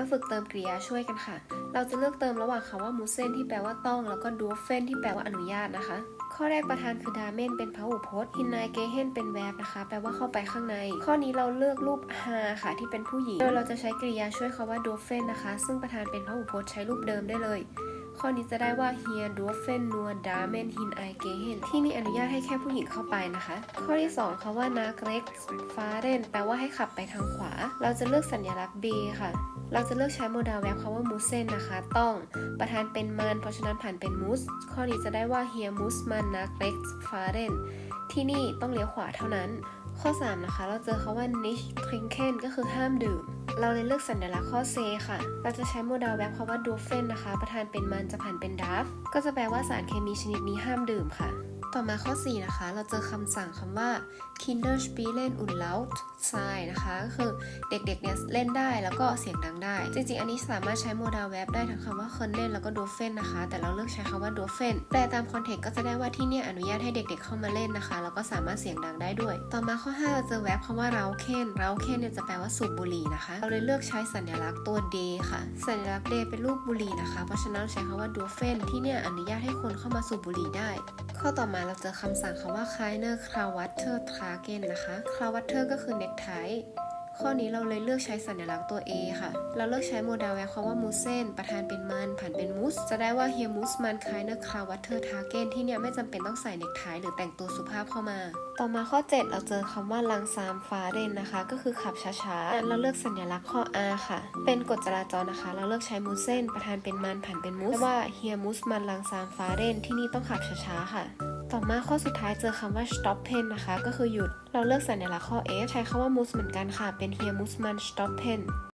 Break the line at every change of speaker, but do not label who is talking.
มาฝึกเติมกริยาช่วยกันค่ะ เราจะเลือกเติมระหว่างคำว่ามูเซนที่แปลว่าต้อง แล้วก็ดูเฟนที่แปลว่าอนุญาตนะคะ ข้อแรกประธานคือดาเมนเป็นพหูพจน์ฮินนายเกเฮนเป็นแวบนะคะ แปลว่าเข้าไปข้างใน ข้อนี้เราเลือกรูปฮาค่ะที่เป็นผู้หญิง โดยเราจะใช้กริยาช่วยคาว่าดูเฟนนะคะ ซึ่งประธานเป็นพหูพจน์ใช้รูปเดิมได้เลย ข้อนี้จะได้ว่า here d o f e n nur Damen hin i gehen ที่นี่อนุญาตให้แค่ผู้หญิงเข้าไปนะคะ ข้อที่ 2คำว่า nach rechts fahren แปลว่าให้ขับไปทางขวา เราจะเลือกสัญลักษณ์ B ค่ะ เราจะเลือกใช้โมดาลแวบคำว่า musen นะคะ ต้อง ประธานเป็นมันเพราะฉะนั้นผ่านเป็น mus ข้อนี้จะได้ว่า here muss man nach rechts fahren ที่นี่ต้องเลี้ยวขวาเท่านั้น ข้อ 3 นะคะ เราเจอคาว่า nicht trinken ก็คือห้ามดื่ม เราเลยเลือกสัญลักษณ์ข้อ C ค่ะ เราจะใช้โมเดลแวบคำว่า d o f e n นะคะ ประธานเป็นมันจะผ่านเป็น d a f ก็จะแปลว่าสารเคมีชนิดนี้ห้ามดื่มค่ะ ต่อมาข้อ 4 นะคะ เราเจอคำสั่งคำว่า kinder spielen und laut sein นะคะ ก็คือเด็กๆเนี่ยเล่นได้แล้วก็เสียงดังได้ จริงๆ อันนี้สามารถใช้โมเดลแวบได้ทั้งคำว่า können แล้วก็ d o f e n นะคะ แต่เราเลือกใช้คำว่า d o f e n แปลตามคอนเทกต์ก็จะได้ว่าที่เนี่ยอนุญาตให้เด็กๆเข้ามาเล่นนะคะ แล้วก็สามารถเสียงดังได้ด้วย ต่อมาข้อ 5 เราเจอแวบคำว่า rauchen rauchen เนี่ยจะแปลว่าสูบบุหรี่นะคะ เราเลยเลือกใช้สัญลักษณ์ตัว D ค่ะ สัญลักษณ์ D เป็นรูปบุหรี่นะคะ เพราะฉะนั้นใช้คำว่า d o f e n ที่เนี่ยอนุญาตให้คนเข้ามาสูบบุหรี่ได้ ข้อต่อมาเราเจอคำสั่งคำว่า k i n e r k r a w a t t e r Tragen นะคะ k r a w a t t e r ก็คือ necktie ข้อนี้เราเลยเลือกใช้สัญลักษณ์ตัว A ค่ะ เราเลือกใช้โมเดลแวบคำว่า musen ประธานเป็นมันผ่านเป็น mus จะได้ว่า here mus man k i n e r k r a w a t t e r Tragen ที่เนี่ยไม่จำเป็นต้องใส่เน็กไทหรือแต่งตัวสุภาพเข้ามา ต่อมาข้อ 7 เราเจอคำว่าลังซามฟาเรนนะคะ ก็คือขับช้าๆเราเลือกสัญลักษณ์ข้อ R ค่ะ เป็นกฎจราจรนะคะ เราเลือกใช้ musen ประธานเป็นมันผ่านเป็น mus ว่า here mus man ลังซามฟาเรนที่นี่ต้องขับช้าๆค่ะ ต่อมาข้อสุดท้ายเจอคำว่า stoppen นะคะ ก็คือหยุด เราเลือกสัญลักษณ์ข้อ F ใช้คำว่า moose เหมือนกันค่ะ เป็น here mus man stoppen